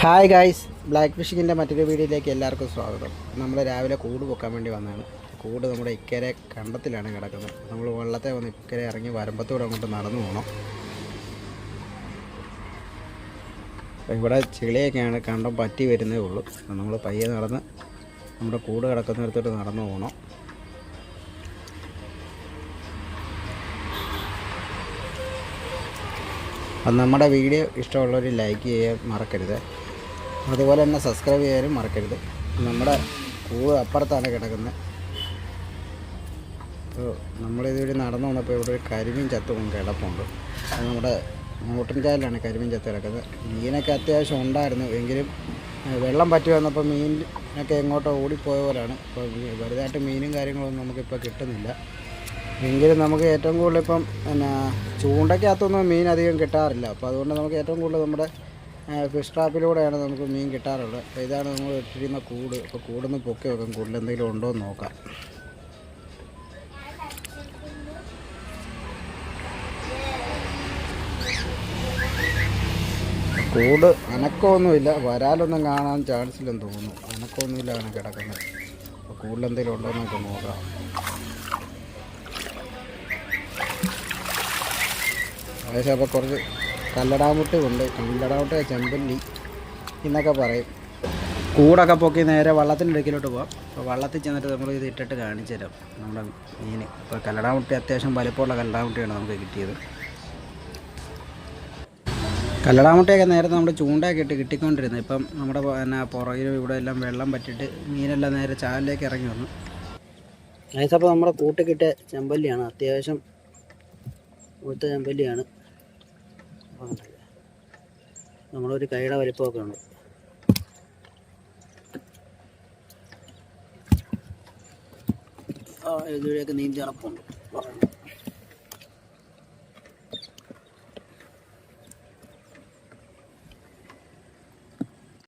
Hi guys black ഫിഷിങ്ങിന്റെ മറ്റൊരു വീഡിയോയിലേക്ക് എല്ലാവർക്കും സ്വാഗതം. നമ്മൾ രാവിലെ കൂട് പൊക്കാൻ വേണ്ടി വന്നതാണ്. കൂട് നമ്മുടെ ഇക്കരെ കണ്ടത്തിലാണ് കിടക്കുന്നത്. നമ്മൾ വെള്ളത്തെ വന്ന് ഇക്കരെ ഇറങ്ങി വരമ്പത്തൂടെ അങ്ങോട്ട് നടന്നു പോകണം ഇവിടെ ചെളിയൊക്കെയാണ് കണ്ടം പറ്റി വരുന്നേ ഉള്ളൂ. നമ്മൾ പയ്യെ നടന്ന് നമ്മുടെ കൂട് കിടക്കുന്നിടത്തോട്ട് നടന്നു പോകണം അപ്പം നമ്മുടെ വീഡിയോ ഇഷ്ടമുള്ളവർ ലൈക്ക് ചെയ്യാൻ മറക്കരുത്. അതുപോലെ തന്നെ സബ്സ്ക്രൈബ് ചെയ്യാനും മറക്കരുത്. നമ്മുടെ കൂട് അപ്പുറത്താണ് കിടക്കുന്നത്. അപ്പോൾ നമ്മളിതുവഴി നടന്നു വന്നപ്പോൾ ഇവിടെ ഒരു കരിമീൻ ചത്ത് കിടപ്പുണ്ട്. അത് നമ്മുടെ മൂട്ടൻചാലിലാണ് കരിമീൻ ചത്ത് കിടക്കുന്നത്. മീനൊക്കെ അത്യാവശ്യം ഉണ്ടായിരുന്നു. എങ്കിലും വെള്ളം പറ്റി വന്നപ്പോൾ മീനൊക്കെ എങ്ങോട്ടോ ഓടിപ്പോയ പോലെയാണ്. ഇപ്പോൾ വലുതായിട്ട് മീനും കാര്യങ്ങളൊന്നും നമുക്കിപ്പോൾ കിട്ടുന്നില്ല. എങ്കിലും നമുക്ക് ഏറ്റവും കൂടുതൽ ഇപ്പം പിന്നെ ചൂണ്ടയ്ക്കകത്തൊന്നും മീൻ അധികം കിട്ടാറില്ല. അപ്പോൾ അതുകൊണ്ട് നമുക്ക് ഏറ്റവും കൂടുതൽ നമ്മുടെ ഫിഷ് ട്രാപ്പിലൂടെയാണ് നമുക്ക് മീൻ കിട്ടാറുള്ളത്. ഇതാണ് നമ്മൾ ഇട്ടിരുന്ന കൂട്. അപ്പോൾ കൂടുന്ന പൊക്കി വെക്കാം കൂടുതൽ എന്തെങ്കിലും ഉണ്ടോ എന്ന് നോക്കാം. കൂട് അനക്കമൊന്നുമില്ല. വരാലൊന്നും കാണാൻ ചാൻസ് ഇല്ലെന്ന് തോന്നുന്നു. അനക്കമൊന്നുമില്ല അങ്ങനെ കിടക്കുന്നത്. അപ്പോൾ കൂടുതലെന്തെങ്കിലും ഉണ്ടോ എന്ന് നമുക്ക് നോക്കാം. ഏകദേശം അപ്പോൾ കുറച്ച് കല്ലടാമുട്ടി ഉണ്ട്. കല്ലടാമുട്ട ചെമ്പല്ലി എന്നൊക്കെ പറയും. കൂടൊക്കെ പൊക്കി നേരെ വള്ളത്തിന്റെ ഇടയ്ക്കിലോട്ട് പോകാം അപ്പോൾ വള്ളത്തിൽ ചെന്നിട്ട് നമ്മൾ ഇത് ഇട്ടിട്ട് കാണിച്ചു തരാം. നമ്മുടെ മീൻ. ഇപ്പോൾ കല്ലടാമുട്ടി അത്യാവശ്യം വലിപ്പമുള്ള കല്ലടാമുട്ടിയാണ് നമുക്ക് കിട്ടിയത്. കല്ലടാമുട്ടയൊക്കെ നേരത്തെ നമ്മുടെ ചൂണ്ടയൊക്കെ ഇട്ട് കിട്ടിക്കൊണ്ടിരുന്നത്. ഇപ്പം നമ്മുടെ പിന്നെ പുറകിലും ഇവിടെ എല്ലാം വെള്ളം പറ്റിയിട്ട് മീനെല്ലാം നേരെ ചാലിലേക്ക് ഇറങ്ങി വന്നു. അപ്പോൾ നമ്മുടെ കൂട്ട് കിട്ടിയ ചെമ്പല്ലിയാണ്. അത്യാവശ്യം മുഴുത്ത ചെമ്പല്ലിയാണ്. നമ്മളൊരു കൈയുടെ വലിപ്പമൊക്കെ ഉണ്ട്. ആ എഴുതിയൊക്കെ നീന്തി നടപ്പുണ്ട്.